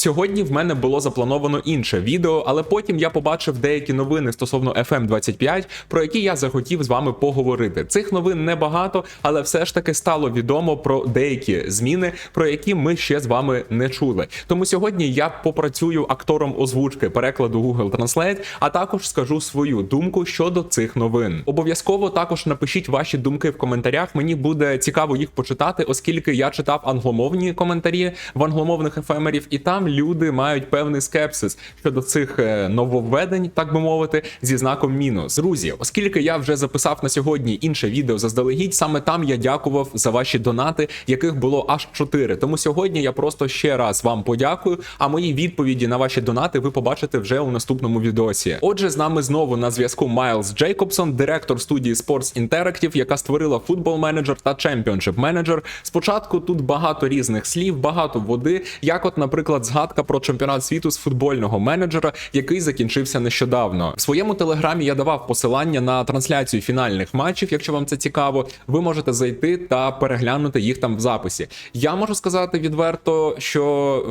Сьогодні в мене було заплановано інше відео, але потім я побачив деякі новини стосовно FM25, про які я захотів з вами поговорити. Цих новин небагато, але все ж таки стало відомо про деякі зміни, про які ми ще з вами не чули. Тому сьогодні я попрацюю актором озвучки перекладу Google Translate, а також скажу свою думку щодо цих новин. Обов'язково також напишіть ваші думки в коментарях. Мені буде цікаво їх почитати, оскільки я читав англомовні коментарі в англомовних ефемерів, і там люди мають певний скепсис щодо цих е, нововведень, так би мовити, зі знаком мінус. Друзі, оскільки я вже записав на сьогодні інше відео заздалегідь, саме там я дякував за ваші донати, яких було аж 4. Тому сьогодні я просто ще раз вам подякую. А мої відповіді на ваші донати ви побачите вже у наступному відосі. Отже, з нами знову на зв'язку Майлз Джейкобсон, директор студії Sports Interactive, яка створила Football Manager та Championship Manager. Спочатку тут багато різних слів, багато води, як, от, наприклад, згадка про чемпіонат світу з футбольного менеджера, який закінчився нещодавно. В своєму телеграмі я давав посилання на трансляцію фінальних матчів. Якщо вам це цікаво, ви можете зайти та переглянути їх там в записі. Я можу сказати відверто, що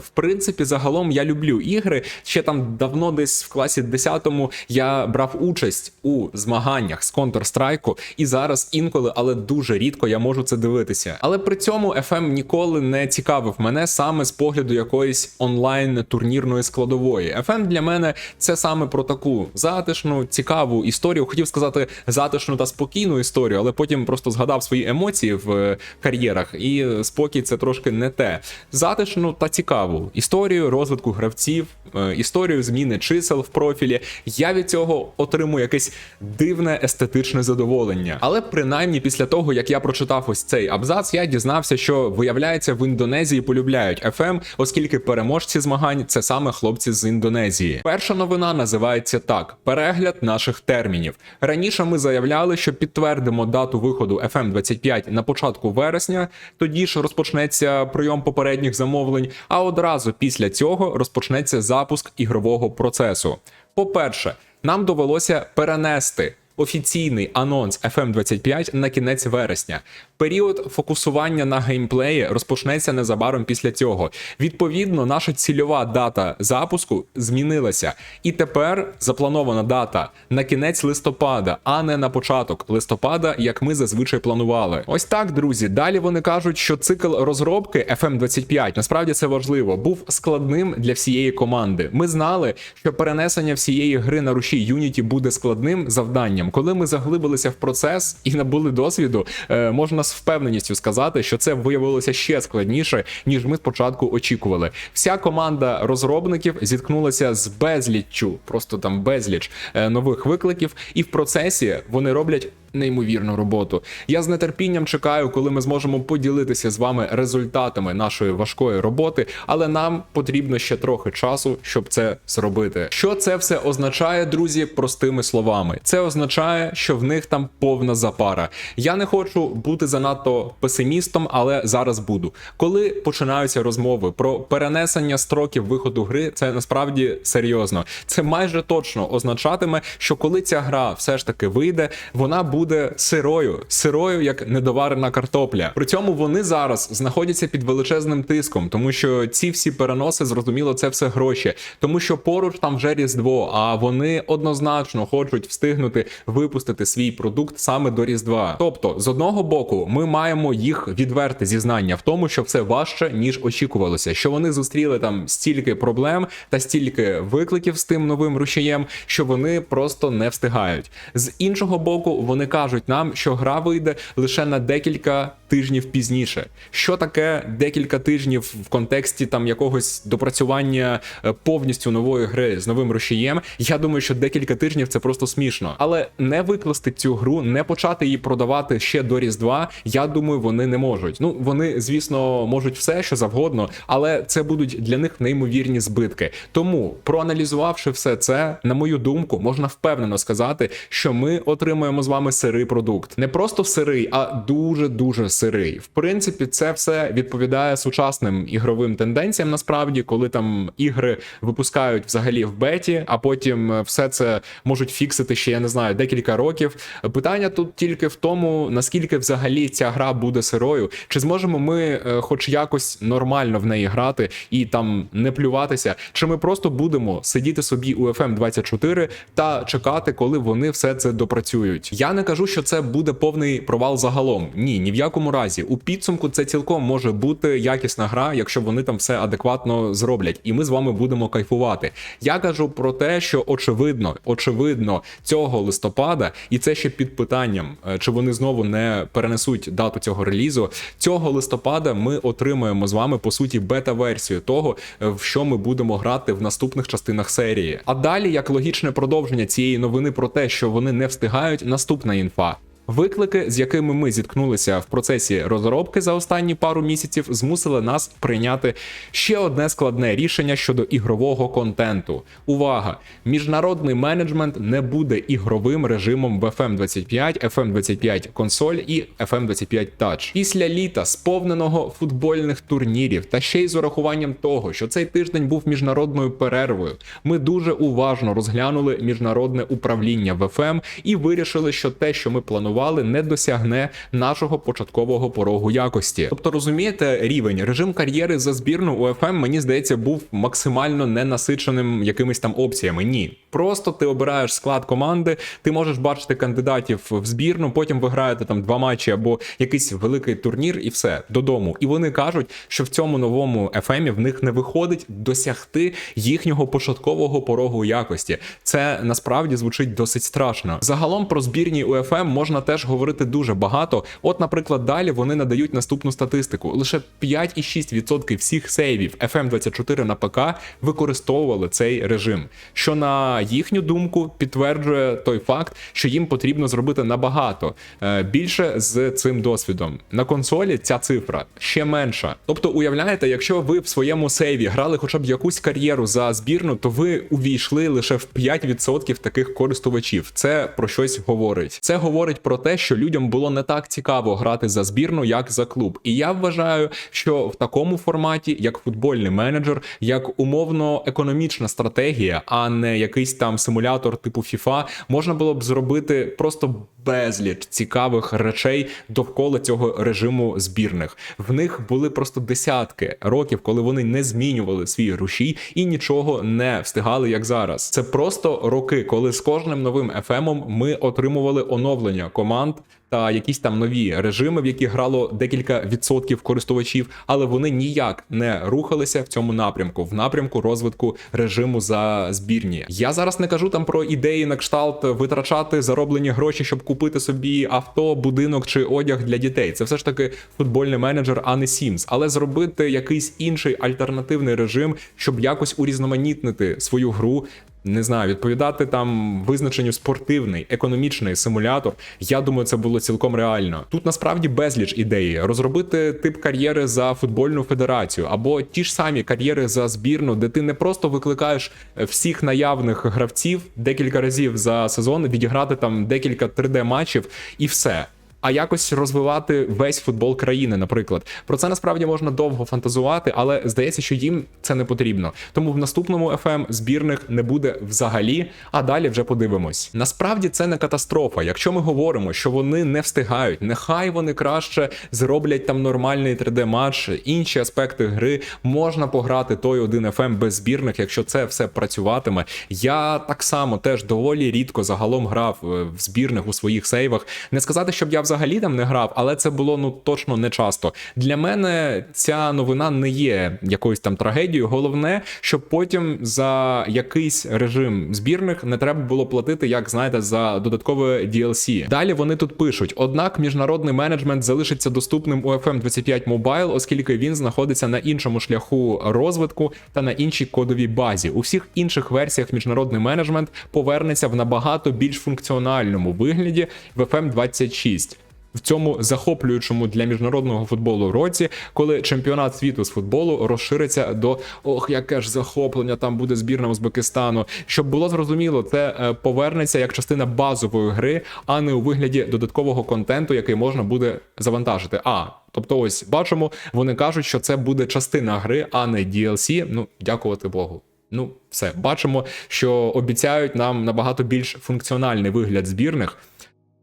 в принципі загалом я люблю ігри. Ще там давно, десь в класі 10-му я брав участь у змаганнях з Counter-Strike, і зараз інколи, але дуже рідко я можу це дивитися. Але при цьому FM ніколи не цікавив мене саме з погляду якоїсь онлайн турнірної складової. FM для мене це саме про таку затишну, цікаву історію. Хотів сказати затишну та спокійну історію, але потім просто згадав свої емоції в е, кар'єрах, і спокій це трошки не те. Затишну та цікаву історію розвитку гравців, е, історію зміни чисел в профілі. Я від цього отримую якесь дивне естетичне задоволення. Але принаймні після того, як я прочитав ось цей абзац, я дізнався, що виявляється в Індонезії полюбляють FM, оскільки переможці змагань це саме хлопці з Індонезії. Перша новина називається так: перегляд наших термінів. Раніше ми заявляли, що підтвердимо дату виходу FM 25 на початку вересня. Тоді ж розпочнеться прийом попередніх замовлень. А одразу після цього розпочнеться запуск ігрового процесу. По-перше, нам довелося перенести. Офіційний анонс FM25 на кінець вересня. Період фокусування на геймплеї розпочнеться незабаром після цього. Відповідно, наша цільова дата запуску змінилася, і тепер запланована дата на кінець листопада, а не на початок листопада, як ми зазвичай планували. Ось так, друзі. Далі вони кажуть, що цикл розробки FM25, насправді це важливо, був складним для всієї команди. Ми знали, що перенесення всієї гри на руші Unity буде складним завданням. Коли ми заглибилися в процес і набули досвіду, е, можна з впевненістю сказати, що це виявилося ще складніше, ніж ми спочатку очікували. Вся команда розробників зіткнулася з безліччю, просто там безліч е, нових викликів, і в процесі вони роблять. Неймовірну роботу. Я з нетерпінням чекаю, коли ми зможемо поділитися з вами результатами нашої важкої роботи, але нам потрібно ще трохи часу, щоб це зробити. Що це все означає, друзі, простими словами? Це означає, що в них там повна запара. Я не хочу бути занадто песимістом, але зараз буду. Коли починаються розмови про перенесення строків виходу гри, це насправді серйозно. Це майже точно означатиме, що коли ця гра все ж таки вийде, вона буде сирою, сирою як недоварена картопля. При цьому вони зараз знаходяться під величезним тиском, тому що ці всі переноси, зрозуміло, це все гроші, тому що поруч там вже різдво, а вони однозначно хочуть встигнути випустити свій продукт саме до Різдва. Тобто, з одного боку, ми маємо їх відверте зізнання в тому, що все важче ніж очікувалося, що вони зустріли там стільки проблем та стільки викликів з тим новим рушієм, що вони просто не встигають. З іншого боку, вони кажуть нам, що гра вийде лише на декілька тижнів пізніше. Що таке декілька тижнів в контексті там якогось допрацювання е, повністю нової гри з новим рушієм? Я думаю, що декілька тижнів це просто смішно. Але не викласти цю гру, не почати її продавати ще до Різдва. Я думаю, вони не можуть. Ну вони, звісно, можуть все, що завгодно, але це будуть для них неймовірні збитки. Тому, проаналізувавши все це, на мою думку, можна впевнено сказати, що ми отримаємо з вами сирий продукт. Не просто сирий, а дуже дуже сирий. В принципі, це все відповідає сучасним ігровим тенденціям. Насправді, коли там ігри випускають взагалі в беті, а потім е, все це можуть фіксити ще я не знаю декілька років. Питання тут тільки в тому, наскільки взагалі ця гра буде сирою, чи зможемо ми, е, хоч якось нормально в неї грати і там не плюватися, чи ми просто будемо сидіти собі у FM 24 та чекати, коли вони все це допрацюють. Я не кажу, що це буде повний провал загалом. Ні, ні в якому разі. У підсумку це цілком може бути якісна гра, якщо вони там все адекватно зроблять, і ми з вами будемо кайфувати. Я кажу про те, що очевидно, очевидно, цього листопада, і це ще під питанням, е, чи вони знову не перенесуть дату цього релізу. Цього листопада ми отримаємо з вами по суті бета-версію того, е, в що ми будемо грати в наступних частинах серії. А далі, як логічне продовження цієї новини про те, що вони не встигають, наступна Italian thought. Виклики, з якими ми зіткнулися в процесі розробки за останні пару місяців, змусили нас прийняти ще одне складне рішення щодо ігрового контенту. Увага! Міжнародний менеджмент не буде ігровим режимом в FM25, FM25 консоль і FM25 Touch. Після літа, сповненого футбольних турнірів, та ще й з урахуванням того, що цей тиждень був міжнародною перервою, ми дуже уважно розглянули міжнародне управління в FM і вирішили, що те, що ми планували, не досягне нашого початкового порогу якості. Тобто, розумієте, рівень режим кар'єри за збірну у FM, мені здається, був максимально ненасиченим якимись там опціями. Ні, просто ти обираєш склад команди, ти можеш бачити кандидатів в збірну, потім ви там два матчі або якийсь великий турнір, і все додому. І вони кажуть, що в цьому новому FM в них не виходить досягти їхнього початкового порогу якості. Це насправді звучить досить страшно. Загалом про збірні УФМ можна теж говорити дуже багато. От, наприклад, далі вони надають наступну статистику: лише 5,6% всіх сейвів FM24 на ПК використовували цей режим, що на їхню думку підтверджує той факт, що їм потрібно зробити набагато е, більше з цим досвідом. На консолі ця цифра ще менша. Тобто, уявляєте, якщо ви в своєму сейві грали хоча б якусь кар'єру за збірну, то ви увійшли лише в 5% таких користувачів. Це про щось говорить. Це говорить про те, що людям було не так цікаво грати за збірну, як за клуб. І я вважаю, що в такому форматі, як футбольний менеджер, як умовно економічна стратегія, а не якийсь там симулятор типу FIFA, можна було б зробити просто безліч цікавих речей довкола цього режиму збірних. В них були просто десятки років, коли вони не змінювали свій рушій і нічого не встигали, як зараз. Це просто роки, коли з кожним новим ефемом ми отримували оновлення команд. Та якісь там нові режими, в які грало декілька відсотків користувачів, але вони ніяк не рухалися в цьому напрямку, в напрямку розвитку режиму за збірні. Я зараз не кажу там про ідеї на кшталт витрачати зароблені гроші, щоб купити собі авто, будинок чи одяг для дітей. Це все ж таки футбольний менеджер, а не Sims. Але зробити якийсь інший альтернативний режим, щоб якось урізноманітнити свою гру. Не знаю, відповідати там визначенню спортивний, економічний симулятор. Я думаю, це було цілком реально. Тут насправді безліч ідеї розробити тип кар'єри за футбольну федерацію, або ті ж самі кар'єри за збірну, де ти не просто викликаєш всіх наявних гравців декілька разів за сезон, відіграти там декілька 3D матчів і все а якось розвивати весь футбол країни, наприклад. Про це насправді можна довго фантазувати, але здається, що їм це не потрібно. Тому в наступному FM збірних не буде взагалі, а далі вже подивимось. Насправді це не катастрофа. Якщо ми говоримо, що вони не встигають, нехай вони краще зроблять там нормальний 3D-матч, інші аспекти гри можна пограти той один FM без збірних, якщо це все працюватиме. Я так само теж доволі рідко загалом грав е, в збірних у своїх сейвах. Не сказати, щоб я взагалі там не грав, але це було ну точно не часто. Для мене ця новина не є якоюсь там трагедією. Головне, щоб потім за якийсь режим збірних не треба було платити, як знаєте, за додаткове DLC. Далі вони тут пишуть: однак міжнародний менеджмент залишиться доступним у FM25 Mobile, оскільки він знаходиться на іншому шляху розвитку та на іншій кодовій базі. У всіх інших версіях міжнародний менеджмент повернеться в набагато більш функціональному вигляді в FM26. В цьому захоплюючому для міжнародного футболу році, коли чемпіонат світу з футболу розшириться до ох, яке ж захоплення там буде збірна Узбекистану. Щоб було зрозуміло, це е, повернеться як частина базової гри, а не у вигляді додаткового контенту, який можна буде завантажити. А тобто, ось бачимо, вони кажуть, що це буде частина гри, а не DLC. Ну, дякувати Богу. Ну, все, бачимо, що обіцяють нам набагато більш функціональний вигляд збірних.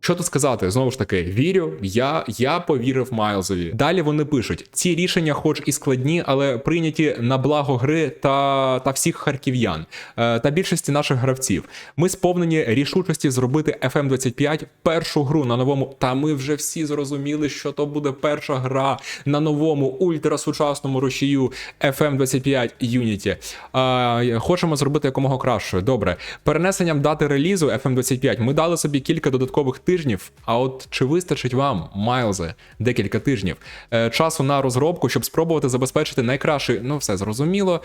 Що тут сказати? Знову ж таки, вірю, я, я повірив Майлзові. Далі вони пишуть: ці рішення, хоч і складні, але прийняті на благо гри та, та всіх харків'ян е, та більшості наших гравців. Ми сповнені рішучості зробити FM25 першу гру на новому. Та ми вже всі зрозуміли, що то буде перша гра на новому ультрасучасному рушію FM25 Unity. Е, хочемо зробити якомога кращою. Добре, перенесенням дати релізу FM25 ми дали собі кілька додаткових тижнів. А от чи вистачить вам, Майлзе, декілька тижнів е, часу на розробку, щоб спробувати забезпечити найкращий, ну все зрозуміло.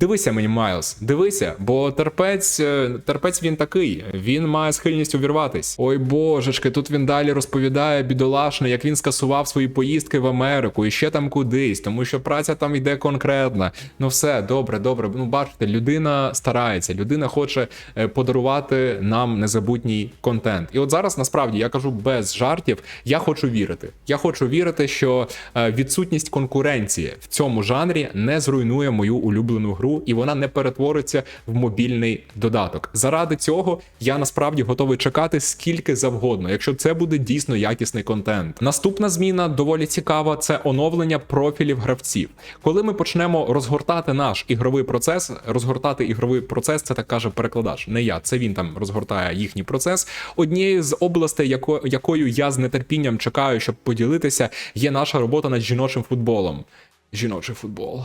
Дивися мені, Майлз, дивися, бо терпець, е, терпець він такий, він має схильність увірватись. Ой божечки, тут він далі розповідає бідолашне, як він скасував свої поїздки в Америку і ще там кудись, тому що праця там йде конкретна. Ну все, добре, добре. Ну бачите, людина старається, людина хоче е, подарувати нам незабутній контент. І от зараз насправді я кажу без жартів, я хочу вірити. Я хочу вірити, що е, відсутність конкуренції в цьому жанрі не зруйнує мою улюблену гру, і вона не перетвориться в мобільний додаток. Заради цього я насправді готовий чекати скільки завгодно, якщо це буде дійсно якісний контент. Наступна зміна доволі цікава. Це оновлення профілів гравців. Коли ми почнемо розгортати наш ігровий процес, розгортати ігровий процес, це так каже перекладач. Не я, це він там розгортає їхній процес. Однією з областей, яко, якою я з нетерпінням чекаю, щоб поділитися, є наша робота над жіночим футболом. Жіночий футбол.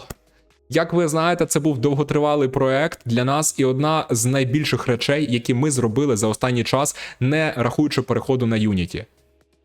Як ви знаєте, це був довготривалий проект для нас і одна з найбільших речей, які ми зробили за останній час, не рахуючи переходу на Unity.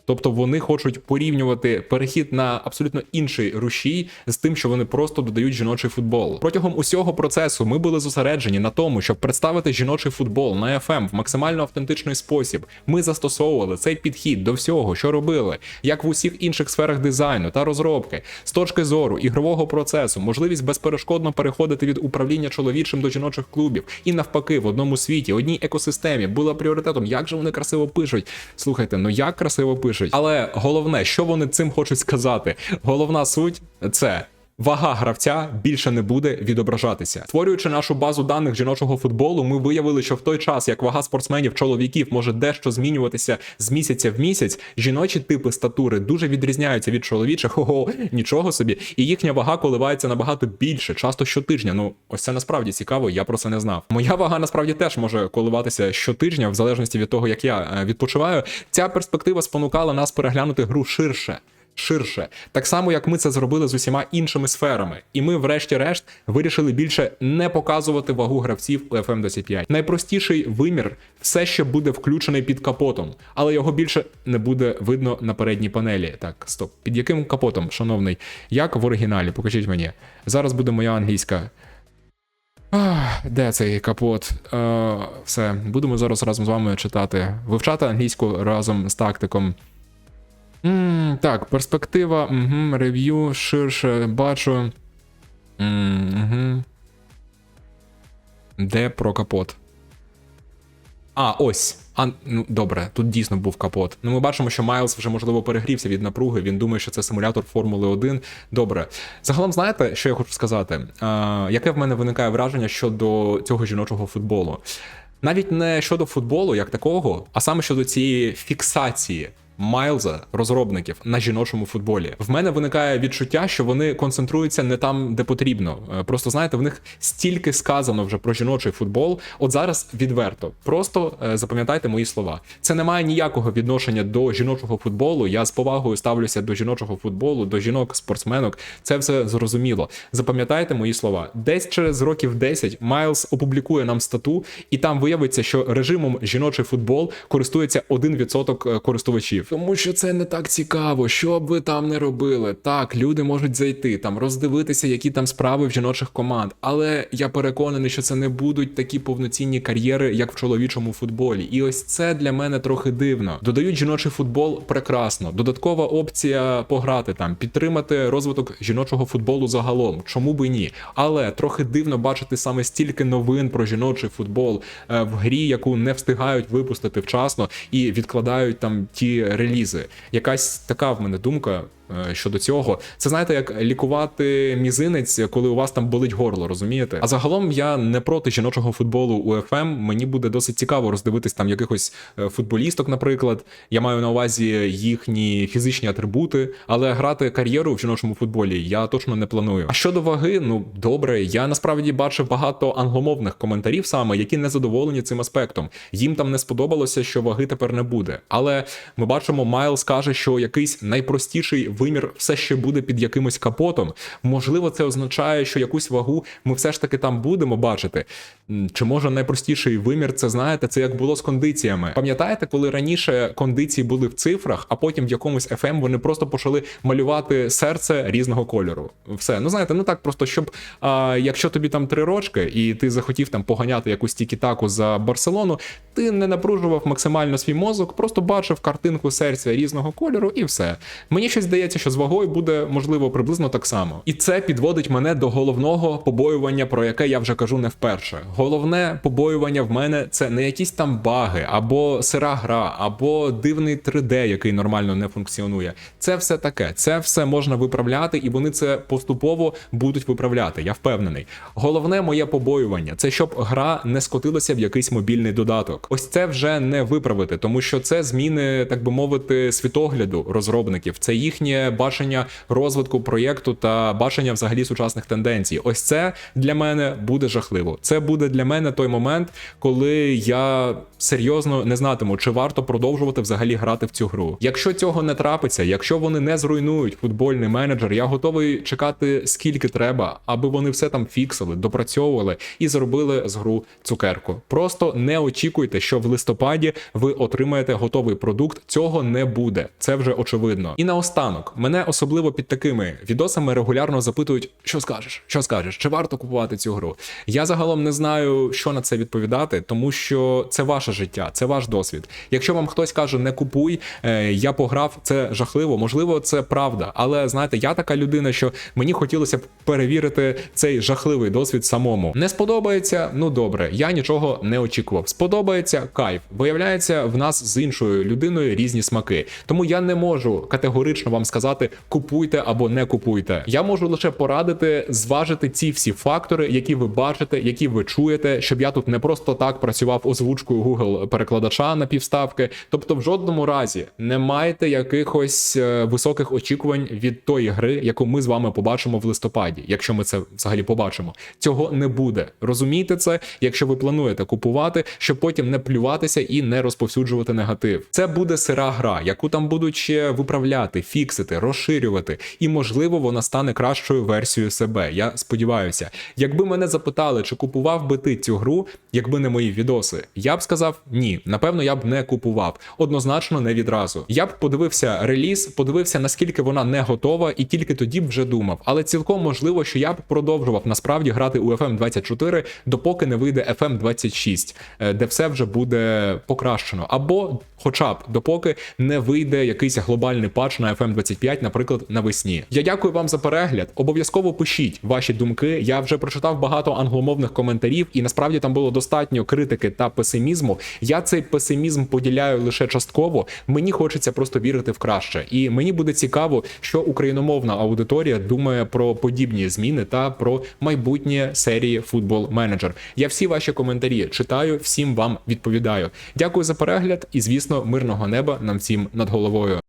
Тобто вони хочуть порівнювати перехід на абсолютно інший рушій з тим, що вони просто додають жіночий футбол. Протягом усього процесу ми були зосереджені на тому, щоб представити жіночий футбол на FM в максимально автентичний спосіб. Ми застосовували цей підхід до всього, що робили, як в усіх інших сферах дизайну та розробки, з точки зору ігрового процесу, можливість безперешкодно переходити від управління чоловічим до жіночих клубів і навпаки в одному світі, одній екосистемі була пріоритетом. Як же вони красиво пишуть? Слухайте, ну як красиво пишуть. Але головне, що вони цим хочуть сказати? Головна суть це. Вага гравця більше не буде відображатися. Створюючи нашу базу даних жіночого футболу, ми виявили, що в той час, як вага спортсменів чоловіків може дещо змінюватися з місяця в місяць, жіночі типи статури дуже відрізняються від чоловічих. Ого, нічого собі, і їхня вага коливається набагато більше, часто щотижня. Ну ось це насправді цікаво. Я про це не знав. Моя вага насправді теж може коливатися щотижня, в залежності від того, як я е, відпочиваю. Ця перспектива спонукала нас переглянути гру ширше ширше, так само як ми це зробили з усіма іншими сферами. І ми, врешті-решт, вирішили більше не показувати вагу гравців у FM25. Найпростіший вимір все ще буде включений під капотом, але його більше не буде видно на передній панелі. Так, стоп, під яким капотом, шановний? Як в оригіналі? Покажіть мені. Зараз буде моя англійська. Ах, Де цей капот? Е, все, будемо зараз разом з вами читати, вивчати англійську разом з тактиком. М, Так, перспектива, угу, рев'ю, ширше бачу. М, Угу. Де про капот? А, ось. А, ну добре, тут дійсно був капот. Ну, ми бачимо, що Майлз вже можливо перегрівся від напруги. Він думає, що це симулятор Формули 1. Добре. Загалом, знаєте, що я хочу сказати? А, яке в мене виникає враження щодо цього жіночого футболу? Навіть не щодо футболу як такого, а саме щодо цієї фіксації. Майлза, розробників на жіночому футболі. В мене виникає відчуття, що вони концентруються не там, де потрібно. Е, Просто знаєте, в них стільки сказано вже про жіночий футбол. От зараз відверто. Просто е, запам'ятайте мої слова. Це не має ніякого відношення до жіночого футболу. Я з повагою ставлюся до жіночого футболу, до жінок-спортсменок. Це все зрозуміло. Запам'ятайте мої слова. Десь через років 10 Майлз опублікує нам стату, і там виявиться, що режимом жіночий футбол користується 1% користувачів. Тому що це не так цікаво, що б ви там не робили. Так, люди можуть зайти там, роздивитися, які там справи в жіночих команд. Але я переконаний, що це не будуть такі повноцінні кар'єри, як в чоловічому футболі. І ось це для мене трохи дивно. Додають жіночий футбол прекрасно. Додаткова опція пограти там, підтримати розвиток жіночого футболу загалом. Чому би ні? Але трохи дивно бачити саме стільки новин про жіночий футбол е, в грі, яку не встигають випустити вчасно і відкладають там ті релізи. Якась така в мене думка. Е, Щодо цього, це знаєте, як лікувати мізинець, коли у вас там болить горло, розумієте? А загалом я не проти жіночого футболу у ФМ. Мені буде досить цікаво роздивитись там якихось е, футболісток, наприклад. Я маю на увазі їхні фізичні атрибути, але грати кар'єру в жіночому футболі я точно не планую. А щодо ваги, ну добре, я насправді бачив багато англомовних коментарів саме, які не задоволені цим аспектом. Їм там не сподобалося, що ваги тепер не буде. Але ми бачимо, Майлз каже, що якийсь найпростіший вимір все ще буде під якимось капотом. Можливо, це означає, що якусь вагу ми все ж таки там будемо бачити. Чи може найпростіший вимір, це знаєте, це як було з кондиціями. Пам'ятаєте, коли раніше кондиції були в цифрах, а потім в якомусь FM вони просто почали малювати серце різного кольору. Все, ну знаєте, ну так просто щоб а, якщо тобі там три рочки, і ти захотів там поганяти якусь тікі-таку за Барселону, ти не напружував максимально свій мозок, просто бачив картинку серця різного кольору, і все. Мені щось здається, що з вагою буде можливо приблизно так само. І це підводить мене до головного побоювання, про яке я вже кажу не вперше. Головне побоювання в мене це не якісь там баги, або сира гра, або дивний 3D, який нормально не функціонує. Це все таке, це все можна виправляти, і вони це поступово будуть виправляти. Я впевнений. Головне моє побоювання це щоб гра не скотилася в якийсь мобільний додаток. Ось це вже не виправити, тому що це зміни, так би мовити, світогляду розробників. Це їхнє бачення розвитку проєкту та бачення взагалі сучасних тенденцій. Ось це для мене буде жахливо. Це буде для мене той момент, коли я серйозно не знатиму, чи варто продовжувати взагалі грати в цю гру. Якщо цього не трапиться, якщо вони не зруйнують футбольний менеджер, я готовий чекати скільки треба, аби вони все там фіксили, допрацьовували і зробили з гру цукерку. Просто не очікуйте, що в листопаді ви отримаєте готовий продукт. Цього не буде. Це вже очевидно. І наостанок, мене особливо під такими відосами регулярно запитують, що скажеш, що скажеш, чи варто купувати цю гру. Я загалом не знаю, що на це відповідати, тому що це ваше життя, це ваш досвід. Якщо вам хтось каже, не купуй, е, я пограв, це жахливо. Можливо, це правда. Але знаєте, я така людина, що мені хотілося б перевірити цей жахливий досвід самому. Не сподобається, ну добре, я нічого не очікував. Сподобається кайф. Виявляється, в нас з іншою людиною різні смаки. Тому я не можу категорично вам сказати купуйте або не купуйте. Я можу лише порадити зважити ці всі фактори, які ви бачите, які ви чуєте, щоб я тут не просто так працював озвучкою Google перекладача на півставки. Тобто, в жодному разі не майте якихось е, високих очікувань від тої гри, яку ми з вами побачимо в листопаді, якщо ми це взагалі побачимо. Цього не буде. Розумійте це, якщо ви плануєте купувати, щоб потім не плюватися і не розповсюджувати негатив. Це буде сира гра, яку там будуть ще виправляти, фіксити, розширювати, і можливо вона стане кращою версією себе. Я сподіваюся. Якби мене запитали, чи купував би ти цю гру, якби не мої відоси, я б сказав ні. Напевно, я б не купував. Однозначно, не відразу. Я б подивився реліз, подивився наскільки вона не готова, і тільки тоді б вже думав. Але цілком можливо, що я б продовжував насправді грати у FM 24, допоки не вийде FM 26, е, де все вже буде покращено. Або, хоча б допоки не вийде якийсь глобальний патч на FM 25, наприклад, навесні. Я дякую вам за перегляд. Обов'язково пишіть ваші думки. Я вже прочитав багато англомовних коментарів, і насправді там було достатньо критики та песимізму. Я цей песимізм поділяю лише частково. Мені хочеться просто вірити в краще. І мені буде цікаво, що україномовна аудиторія думає про подібні зміни та про майбутнє серії Футбол Менеджер. Я всі ваші коментарі читаю, всім вам відповідаю. Дякую за перегляд і, звісно, мирного неба нам всім над головою.